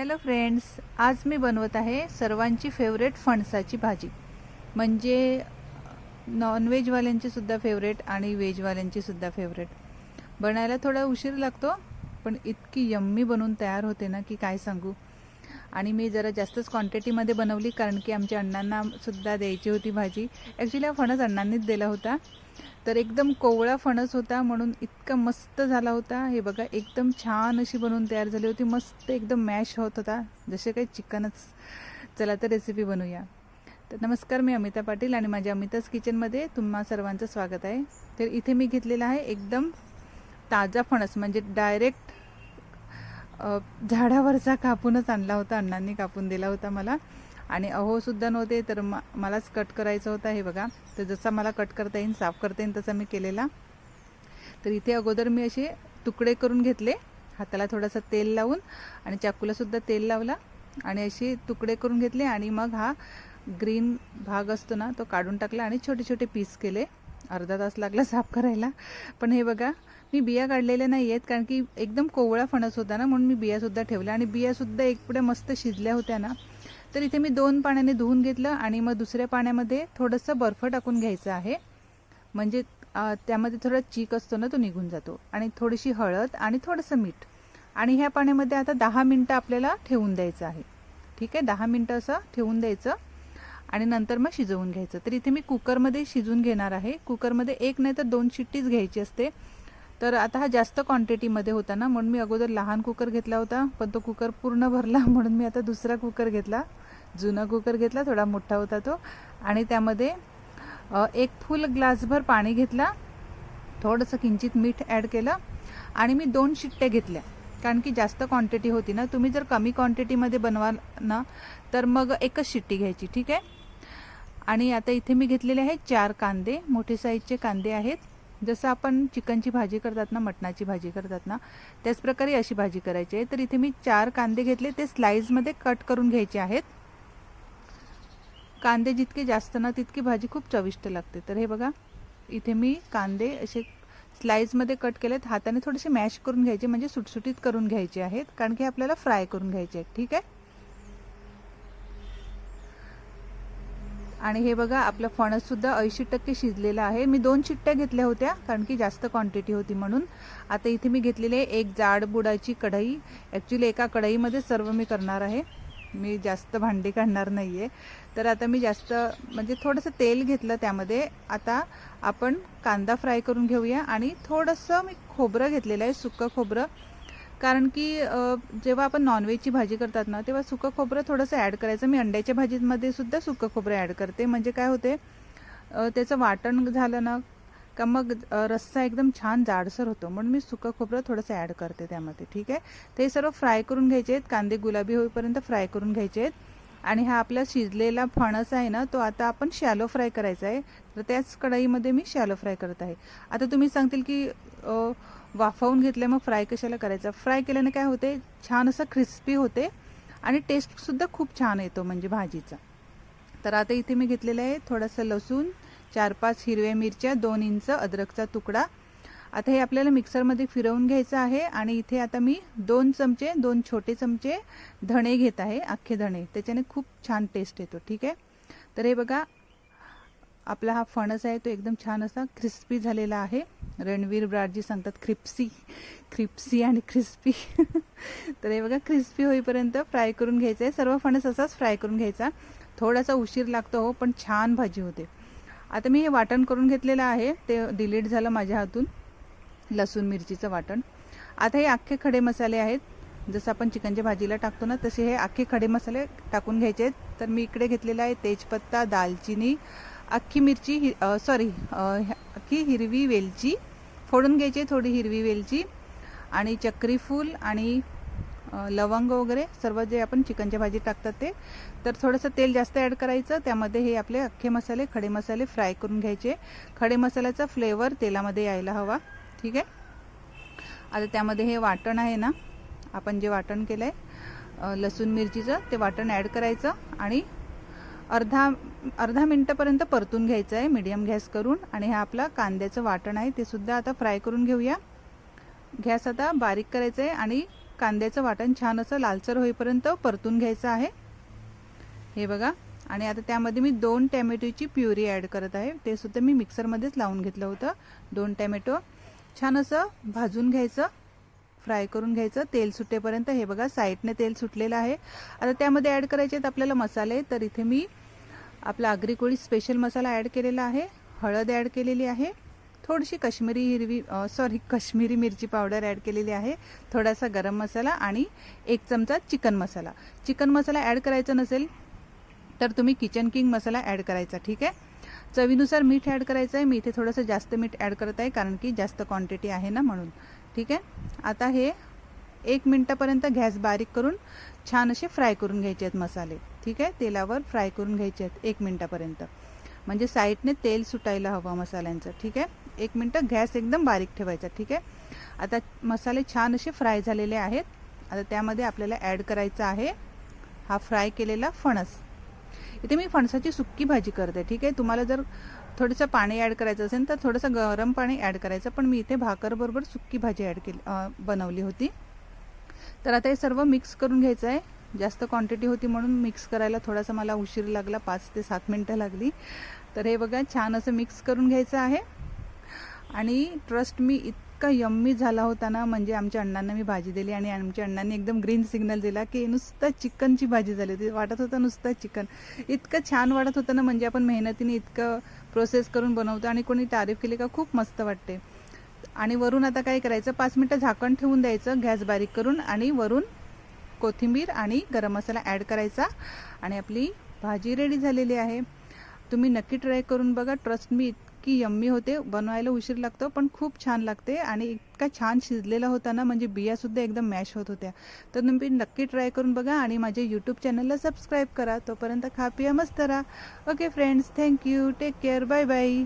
Hello friends आज मी बनवत आहे सर्वांची फेवरेट फणसाची भाजी. म्हणजे नॉनव्हेजवाल्यांची सुद्धा फेवरेट आणि व्हेजवाल्यांची सुद्धा फेवरेट बनायला थोडा उशीर लागतो पण इतकी यम्मी बनवून तयार होते ना की काय सांगू. आणि मी जरा जास्तच क्वांटिटीमध्ये बनवली कारण की आमच्या अण्णांना सुद्धा द्यायची होती भाजी. ॲक्च्युली हा फणस अण्णांनीच दिला होता. तर एकदम कोवळा फणस होता म्हणून इतका मस्त झाला होता. हे बघा एकदम छान अशी बनवून तयार झाली होती. मस्त एकदम मॅश होत होता. जसे काही चिकनच. चला तर रेसिपी बनवूया. तर नमस्कार मी अमिता पाटील आणि माझ्या अमिताच किचनमध्ये तुम्हा सर्वांचं स्वागत आहे. तर इथे मी घेतलेला आहे एकदम ताजा फणस म्हणजे डायरेक्ट झाडावरचा कापूनच आणला होता अण्णांनी कापून दिला होता मला. आणि अहोसुद्धा नव्हते तर म मलाच कट करायचा होता हे बघा. तर जसा मला कट करता येईल साफ करता येईल तसा मी केलेला. तर इथे अगोदर मी असे तुकडे करून घेतले. हाताला थोडासा तेल लावून आणि चाकूलासुद्धा तेल लावला आणि असे तुकडे करून घेतले. आणि मग हा ग्रीन भाग असतो ना तो काढून टाकला आणि छोटे छोटे पीस केले. अर्धा तास लागला साफ करायला. पण हे बघा मी बिया काढलेल्या नाही आहेत कारण की एकदम कोवळा फणस होता ना म्हणून मी बियासुद्धा ठेवल्या. आणि बियासुद्धा एक पुढे मस्त शिजल्या होत्या ना. तर इथे मी दोन पाण्याने धुवून घेतलं आणि मग दुसऱ्या पाण्यामध्ये थोडंसं बर्फ टाकून घ्यायचं आहे. म्हणजे त्यामध्ये थोडा चीक असतो ना तो निघून जातो. आणि थोडीशी हळद आणि थोडंसं मीठ. आणि ह्या पाण्यामध्ये आता दहा मिनटं आपल्याला ठेवून द्यायचं आहे. ठीक आहे? दहा मिनटं असं ठेवून द्यायचं. आणि नंतर मग शिजवून घ्यायचं. तर इथे मी कुकरमध्ये शिजून घेणार आहे. कुकरमध्ये एक नाही तर दोन शिट्टीच घ्यायची असते. तर आता हा जास्त क्वांटिटीमध्ये होता ना म्हणून मी अगोदर लहान कुकर घेतला होता पण तो कुकर पूर्ण भरला म्हणून मी आता दुसरा कुकर घेतला. जुना कुकर घेतला थोडा मोठा होता तो. आणि त्यामध्ये एक फुल ग्लासभर पाणी घेतला. थोडंसं किंचित मीठ ॲड केलं. आणि मी दोन शिट्ट्या घेतल्या. कारण की जास्त क्वांटिटी होती ना. तुम्ही जर कमी क्वांटिटीमध्ये बनवाल ना तर मग एकच शिट्टी घ्यायची. ठीक आहे? आणि आता इथे मी घेतलेले आहेत चार कांदे मोठे साईजचे कांदे आहेत. जसं आपण चिकनची भाजी करतात ना मटणाची भाजी करतात ना त्याचप्रकारे अशी भाजी करायची आहे. तर इथे मी चार कांदे घेतले ते स्लाईजमध्ये कट करून घ्यायचे आहेत. कांदे जितके जास्त ना तितकी भाजी खूप चविष्ट लागते. तर हे बघा इथे मी कांदे असे स्लाईजमध्ये कट केलेत. हाताने थोडेसे मॅश करून घ्यायचे म्हणजे सुटसुटीत करून घ्यायचे आहेत. कारण की आपल्याला फ्राय करून घ्यायचे आहेत. ठीक आहे? आणि हे बघा आपलं फणससुद्धा ऐंशी टक्के शिजलेलं आहे. मी दोन चिट्ट्या घेतल्या होत्या कारण की जास्त क्वांटिटी होती म्हणून. आता इथे मी घेतलेले एक जाड बुडाची कढई. ॲक्च्युली एका कढईमध्ये सर्व मी करणार आहे. मी जास्त भांडी काढणार नाही आहे तर आता मी जास्त म्हणजे थोडंसं तेल घेतलं त्यामध्ये. आता आपण कांदा फ्राय करून घेऊया आणि थोडंसं मी खोबरं घेतलेलं आहे सुकं खोबरं. कारण की जेव्हा आपण नॉनव्हेजची भाजी करतात ना तेव्हा सुकं खोबरं थोडंसं ॲड करायचं. मी अंड्याच्या भाजीमध्ये सुद्धा सुकं खोबरं ॲड करते. म्हणजे काय होते त्याचं वाटण झालं ना का मग रस्सा एकदम छान जाडसर होतो. म्हणून मी सुकं खोबरं थोडंसं ॲड करते त्यामध्ये. ठीक आहे? ते सर्व फ्राय करून घ्यायचे आहेत. कांदे गुलाबी होईपर्यंत फ्राय करून घ्यायचे आहेत. आणि हा आपला शिजलेला फणस आहे ना तो आता आपण शॅलो फ्राय करायचा आहे. तर त्याच कढईमध्ये मी शॅलो फ्राय करत आहे. आता तुम्ही सांगतील की वाफवून घेतलं मग फ्राय कशाला करायचा? फ्राय केल्याने काय होते? छान असं क्रिस्पी होते आणि टेस्टसुद्धा खूप छान येतो म्हणजे भाजीचा. तर आता इथे मी घेतलेलं आहे थोडंसं लसूण चार पाच हिरव्या मिरच्या दोन इंच अद्रकचा तुकडा. आता हे आपल्याला मिक्सरमध्ये फिरवून घ्यायचं आहे आणि इथे आता मी दोन चमचे दोन छोटे चमचे धणे घेत आहे अख्खे धणे. त्याच्याने खूप छान टेस्ट येतो ठीक आहे? तर हे बघा आपला हा फणस आहे तो एकदम छान असा क्रिस्पी झालेला आहे. रणवीर ब्राडजी सांगतात क्रिप्सी क्रिप्सी आणि क्रिस्पी तर हे बघा क्रिस्पी होईपर्यंत फ्राय करून घ्यायचं आहे. सर्व फणस असाच फ्राय करून घ्यायचा. थोडासा उशीर लागतो हो पण छान भाजी होते. आता मी हे वाटण करून घेतलेलं आहे. ते डिलीट झालं माझ्या हातून लसूण मिरचीचं वाटण. आता हे अख्खे खडे मसाले आहेत. जसं आपण चिकनच्या भाजीला टाकतो ना तसे हे अख्खे खडे मसाले टाकून घ्यायचे आहेत. तर मी इकडे घेतलेला आहे तेजपत्ता दालचिनी अख्खी मिरची हि सॉरी अख्खी हिरवी वेलची फोडून घ्यायची थोडी हिरवी वेलची आणि चक्रीफूल आणि लवंग वगैरे सर्व जे आपण चिकनच्या भाजीत टाकतात ते. तर थोडंसं तेल जास्त ॲड करायचं त्यामध्ये हे आपले अख्खे मसाले खडे मसाले फ्राय करून घ्यायचे. खडे मसाल्याचा फ्लेवर तेलामध्ये यायला हवा ठीक आहे? आता त्यामध्ये हे वाटण आहे ना आपण जे वाटण केलं आहे लसूण मिरचीचं ते वाटण ॲड करायचं आणि अर्धा अर्धा मिनटापर्यंत परतून घ्यायचं आहे मीडियम गॅस करून. आणि हा आपला कांद्याचं वाटण आहे ते सुद्धा आता फ्राय करून घेऊया. गॅस आता बारीक करायचं आहे आणि कांद्याचं वाटण छान असं लालसर होईपर्यंत परतून घ्यायचं आहे. हे बघा. आणि आता त्यामध्ये मी दोन टॅमॅटोची प्युरी ॲड करत आहे. ते सुद्धा मी मिक्सरमध्येच लावून घेतलं होतं. दोन टॅमॅटो. छान असं भाजून घ्यायचं. फ्राय करून घ्यायचं. तेल सुटेपर्यंत हे बघा साईडने तेल सुटलेलं आहे. आता त्यामध्ये ॲड करायचे आहेत आपल्याला मसाले. तर इथे मी आपला आगरी कोळी स्पेशल मसाला ॲड केलेला आहे. हळद ॲड केलेली आहे. थोडीशी काश्मीरी हिरवी सॉरी काश्मीरी मिरची पावडर ॲड केलेली आहे. थोडासा गरम मसाला आणि एक चमचा चिकन मसाला. चिकन मसाला ॲड करायचा नसेल तर तुम्ही किचन किंग मसाला ॲड करायचा ठीक आहे? चवीनुसार मीठ ॲड करायचं आहे मी इथे थोडंसं जास्त मीठ ॲड करत आहे कारण की जास्त क्वांटिटी आहे ना म्हणून. ठीक आहे? आता हे एक मिनटापर्यंत गॅस बारीक करून छान असे फ्राय करून घ्यायचे आहेत मसाले. ठीक आहे? तेलावर फ्राय करून घ्यायचे आहेत एक मिनटापर्यंत. म्हणजे साईडने तेल सुटायला हवं मसाल्यांचं. ठीक आहे? एक मिनटं गॅस एकदम बारीक ठेवायचा. ठीक आहे? आता मसाले छान असे फ्राय झालेले आहेत. आता त्यामध्ये आपल्याला ॲड करायचा आहे हा फ्राय केलेला फणस. इथे मी फणसाची सुक्की भाजी करते. ठीक आहे? तुम्हाला जर थोडंसं पाणी ॲड करायचं असेल तर थोडंसं गरम पाणी ॲड करायचं. पण मी इथे भाकरबरोबर सुक्की भाजी ॲड केली बनवली होती. तर आता हे सर्व मिक्स करून घ्यायचं आहे. जास्त क्वांटिटी होती म्हणून मिक्स करायला थोडासा मला उशीर लागला पाच ते सात मिनटं लागली. तर हे बघा छान असं मिक्स करून घ्यायचं आहे. आणि ट्रस्ट मी इतका यम्मी झाला होता ना म्हणजे आमच्या अण्णांना मी भाजी दिली आणि आमच्या अण्णांनी एकदम ग्रीन सिग्नल दिला की नुसतं चिकनची भाजी झाली होती. वाटत होतं नुसतं चिकन इतकं छान वाटत होतं ना म्हणजे आपण मेहनतीने इतकं प्रोसेस करून बनवतो आणि कोणी तारीफ केली का खूप मस्त वाटते. आणि वरून आता काय करायचं? पाच मिनटं झाकण ठेवून द्यायचं गॅस बारीक करून आणि वरून कोथिंबीर आणि गरम मसाला ॲड करायचा. आणि आपली भाजी रेडी झालेली आहे. तुम्ही नक्की ट्राय करून बघा. ट्रस्ट मी इतकी यम्मी होते. बनवायला उशीर लागतो पण खूप छान लागते आणि इतका छान शिजलेला होता ना म्हणजे बियासुद्धा एकदम मॅश होत होत्या. तर तुम्ही नक्की ट्राय करून बघा आणि माझ्या यूट्यूब चॅनलला सबस्क्राईब करा. तोपर्यंत खा पिया मस्त राहा. Okay friends thank you take care bye bye